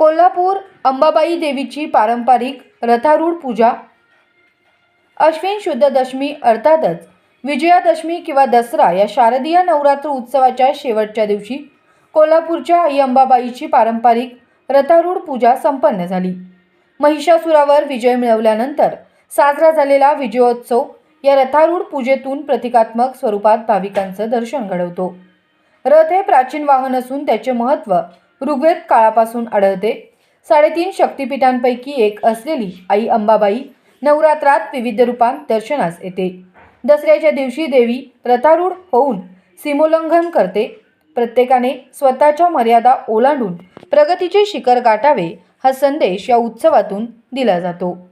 कोल्हापूर अंबाबाई देवीची पारंपरिक रथारूढ पूजा. अश्विन शुद्ध दशमी अर्थातच विजयादशमी किंवा दसरा या शारदीय नवरात्र उत्सवाच्या शेवटच्या दिवशी कोल्हापूरच्या आई अंबाबाईची पारंपरिक रथारूढ पूजा संपन्न झाली. महिषासुरावर विजय मिळवल्यानंतर साजरा झालेला विजयोत्सव या रथारूढ पूजेतून प्रतिकात्मक स्वरूपात भाविकांचं दर्शन घडवतो. रथ हे प्राचीन वाहन असून त्याचे महत्त्व ऋग्वेद काळापासून आढळते. साडेतीन शक्तिपीठांपैकी एक असलेली आई अंबाबाई नवरात्रात विविध रूपांत दर्शनास येते. दसऱ्याच्या दिवशी देवी रथारूढ होऊन सीमोल्लंघन करते. प्रत्येकाने स्वतःच्या मर्यादा ओलांडून प्रगतीचे शिखर गाठावे हा संदेश या उत्सवातून दिला जातो.